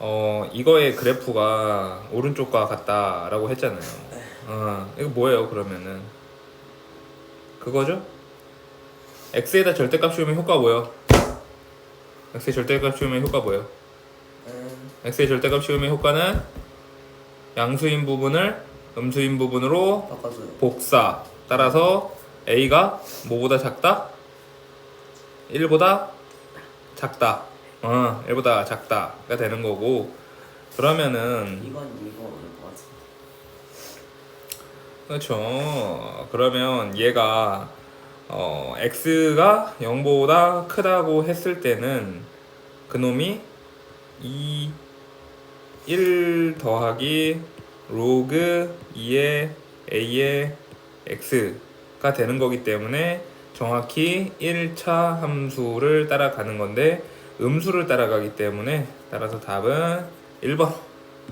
어 이거의 그래프가 오른쪽과 같다라고 했잖아요. 어 이거 뭐예요 그러면은 그거죠? x에다 절대값 씌우면 효과 뭐요? x에 절대값 씌우면 효과 뭐요? 음, x에 절대값 씌우면 효과는 양수인 부분을 음수인 부분으로 바꿔줘요. 복사 따라서 a가 뭐보다 작다? 1보다 작다. 어, 1보다 작다가 되는 거고 그러면은 이건 이거일 것 같은데. 그렇죠. 그러면 얘가 어, x가 0보다 크다고 했을 때는 그놈이 2 1 더하기 로그 2의 a의 x가 되는 거기 때문에 정확히 1차 함수를 따라가는 건데 음수를 따라가기 때문에 따라서 답은 1번